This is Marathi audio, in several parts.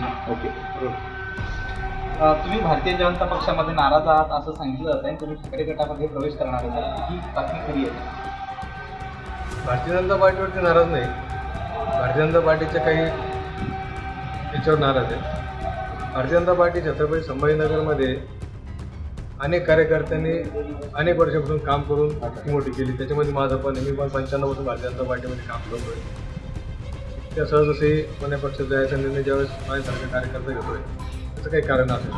Ready okay. तुम्ही भारतीय जनता पक्षामध्ये नाराज आहात असं सांगितलं जात आहे. तुम्ही ठाकरे गटामध्ये प्रवेश करणार आहात. ही बातमी खरी आहे. भारतीय जनता पार्टीवरती नाराज नाही. भारतीय जनता पार्टीच्या काही याच्यावर नाराज आहे भारतीय जनता पार्टी छत्रपती संभाजीनगरमध्ये अनेक कार्यकर्त्यांनी अनेक वर्षापासून काम करून मोठी केली. त्याच्यामध्ये माझं पण. मी पण पंच्याण्णव भारतीय जनता पार्टीमध्ये काम करतोय. त्या सहजसे पुण्या पक्षात जायचा निर्णय ज्यावेळेस माझ्यासारखा कार्यकर्ता घेतोय त्याचं काही कारण असेल.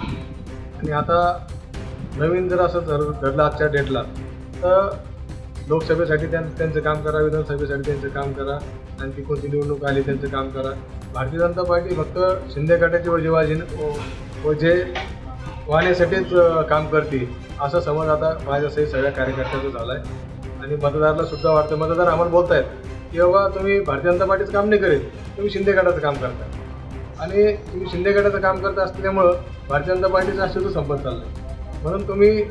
आणि आता नवीन जर असं जर घडलं आजच्या डेटला तर लोकसभेसाठी त्यां त्यांचं काम करा विधानसभेसाठी त्यांचं काम करा आणखी कोणती निवडणूक आली त्यांचं काम करा. भारतीय जनता पार्टी फक्त शिंदे गटाची वजेबाजी वजे वाहण्यासाठीच अं, काम करते असा समज आता माझ्यासही सगळ्या कार्यकर्त्याचा झाला आहे आणि मतदाराला सुद्धा वाटतं मतदार आम्हाला बोलतायत. की बाबा तुम्ही भारतीय जनता पार्टीचं काम नाही करेल तुम्ही शिंदे गटाचं काम करता आणि तुम्ही शिंदे गटाचं काम करत असल्यामुळं भारतीय जनता पार्टीचं अस्तित्व संपत चाललं आहे म्हणून तुम्ही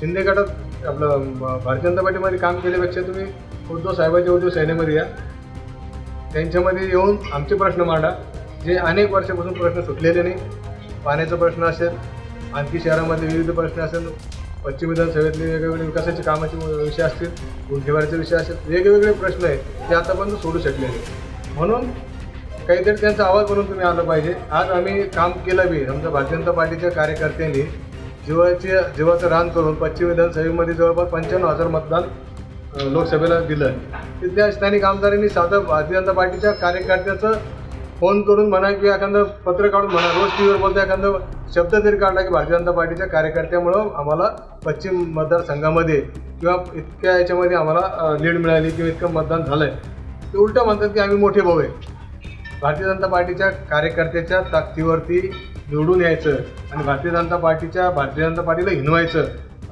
शिंदे गटात आपलं भारतीय जनता पार्टीमध्ये काम केल्यापेक्षा तुम्ही उद्धव साहेबांच्या उद्धव सेनेमध्ये या. त्यांच्यामध्ये येऊन आमचे प्रश्न मांडा. जे अनेक वर्षापासून प्रश्न सुटलेले नाही. पाण्याचा प्रश्न असेल आणखी शहरामध्ये विविध प्रश्न असेल. पश्चिम विधानसभेतले वेगवेगळे विकासाचे कामाचे विषय असतील गुंठेवारीचे विषय असतील वेगवेगळे प्रश्न आहेत ते आतापर्यंत सोडू शकले नाही म्हणून काहीतरी त्यांचा आवाज म्हणून तुम्ही आलं पाहिजे. आज आम्ही काम केलं बी आमच्या भारतीय जनता पार्टीच्या कार्यकर्त्यांनी जीवाचे जीवाचं रान करून पश्चिम विधानसभेमध्ये जवळपास पंच्याण्णव हजार मतदान लोकसभेला दिलं. तिथल्या स्थानिक आमदारांनी साधं भारतीय जनता पार्टीच्या कार्यकर्त्याचं फोन करून म्हणा किंवा एखादं पत्र काढून म्हणा रोज टी व्हीवर बोलता एखादं शब्द तरी काढला की भारतीय जनता पार्टीच्या कार्यकर्त्यामुळं आम्हाला पश्चिम मतदारसंघामध्ये किंवा इतक्या याच्यामध्ये आम्हाला लीड मिळाली किंवा इतकं मतदान झालं आहे ते उलटं म्हणतात की आम्ही मोठे भाऊ आहे. भारतीय जनता पार्टीच्या कार्यकर्त्याच्या ताकदीवरती निवडून यायचं आणि भारतीय जनता पार्टीच्या भारतीय जनता पार्टीला हिनवायचं.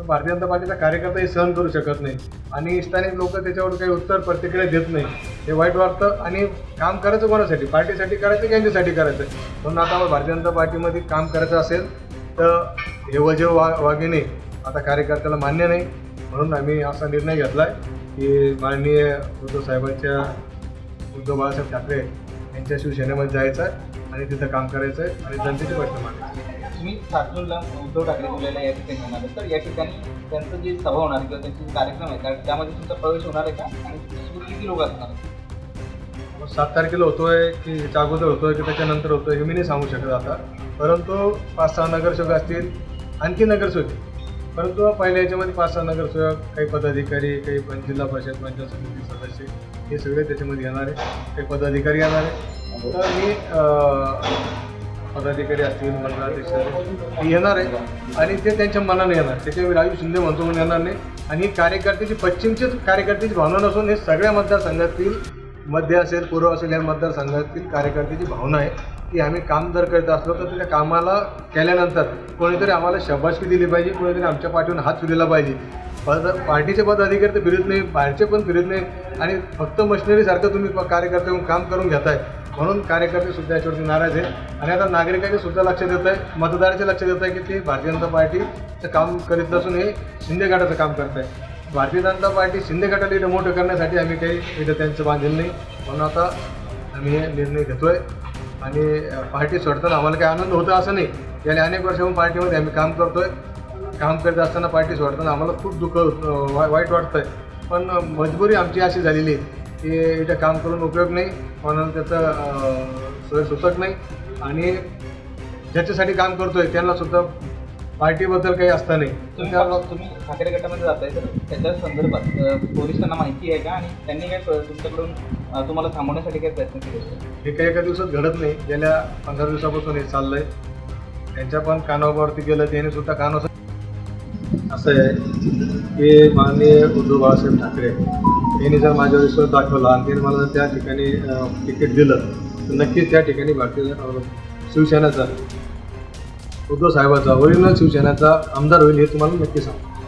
भारतीय जनता पार्टीचा कार्यकर्ता हे सहन करू शकत नाही. आणि स्थानिक लोक त्याच्यावर काही उत्तर प्रतिक्रिया देत नाही. हे वाईट वाटतं आणि काम करायचं कोणासाठी? पार्टीसाठी करायचं की यांच्यासाठी करायचं? म्हणून आता भारतीय जनता पार्टीमध्ये काम करायचं असेल तर हे वजे वा वागिणे आता कार्यकर्त्याला मान्य नाही. म्हणून आम्ही असा निर्णय घेतला आहे की माननीय उद्धव साहेबांच्या उद्धव बाळासाहेब ठाकरे यांच्या शिवसेनेमध्ये जायचं आहे आणि तिथं काम करायचं आहे आणि जनतेची प्रश्न मांडायचे तुम्ही सात उद्धव ठाकरे बोलायला या ठिकाणी होणार आहे. तर या ठिकाणी त्यांचं जी सभा होणार आहे किंवा त्यांचे कार्यक्रम आहे त्या- त्यामध्ये तुमचा प्रवेश होणार आहे का? आणि किती लोक असणार आहेत? मग सात तारखेला होतोय की याच्या अगोदर होतोय की त्याच्यानंतर होतोय हे मी नाही सांगू शकत आता. परंतु पाच सहा नगरसेवक असतील आणखी नगरसेवक. परंतु पहिल्या याच्यामध्ये पाच सहा नगरसेवक काही पदाधिकारी काही जिल्हा परिषद पंचायत समिती सदस्य हे सगळे त्याच्यामध्ये येणार आहे. काही पदाधिकारी येणार आहे. तर मी पदाधिकारी असतील मंडळाध्यक्ष ते येणार आहे. आणि ते त्यांच्या मनाने येणार. त्याच्यावेळी राजू शिंदे म्हणतो म्हणून येणार नाही. आणि ही कार्यकर्त्याची पश्चिमचीच कार्यकर्त्याची भावना नसून हे सगळ्या मतदारसंघातील मध्य असेल पूर्व असेल या मतदारसंघातील कार्यकर्त्याची भावना आहे. की आम्ही काम जर करत असलो तर त्या कामाला केल्यानंतर कोणीतरी आम्हाला शबासकी दिली पाहिजे कोणीतरी आमच्या पाठीवर हात फिरला पाहिजे. पद पार्टीचे पदाधिकारी तर फिरत नाही बाहेरचे पण फिरत नाही. आणि फक्त मशिनरीसारखं तुम्ही प- कार्यकर्ते काम करून घेताय. म्हणून कार्यकर्ते सुद्धा याच्यावरती नाराज आहे आणि आता नागरिकांचे सुद्धा लक्ष देत आहे मतदाराचे लक्ष देत आहे की ते भारतीय जनता पार्टीचं काम करीत नसून हे शिंदे गटाचं काम करत आहे. भारतीय जनता पार्टी शिंदे गटाला इथं मोठं करण्यासाठी आम्ही काही इथं त्यांचं बांधील नाही. म्हणून आता आम्ही हे निर्णय घेतोय. आणि पार्टी सोडताना आम्हाला काही आनंद होता असं नाही. गेल्या अनेक वर्षाहून पार्टीमध्ये आम्ही काम करतोय. काम करत असताना पार्टी सोडताना आम्हाला खूप दुःख वाईट वाटतं आहे पण मजबुरी आमची अशी झालेली आहे. की इथं काम करून उपयोग नाही म्हणून त्याचं सोय सुचत नाही. आणि ज्याच्यासाठी काम करतोय त्यांना सुद्धा पार्टीबद्दल काही असतं नाही. तुम्ही ठाकरे गटामध्ये जाताय तर त्याच्या संदर्भात पोलिसांना माहिती आहे का? आणि त्यांनी काय तुमच्याकडून तुम्हाला थांबवण्यासाठी काय प्रयत्न केले हे काही एका दिवसात घडत नाही. गेल्या पंधरा दिवसापासून हे चाललंय. त्यांच्या पण कानावरती गेलं त्याने सुद्धा कानावर असं आहे की माननीय उद्धव बाळासाहेब ठाकरे यांनी जर माझ्यावर विश्वास दाखवला आणि त्यांनी मला जर त्या ठिकाणी तिकीट दिलं तर नक्कीच त्या ठिकाणी भारतीय शिवसेनाचा शिवसेनेचा उद्धव साहेबाचा ओरिजिनल शिवसेनेचा आमदार होईल हे तुम्हाला नक्की सांगतो.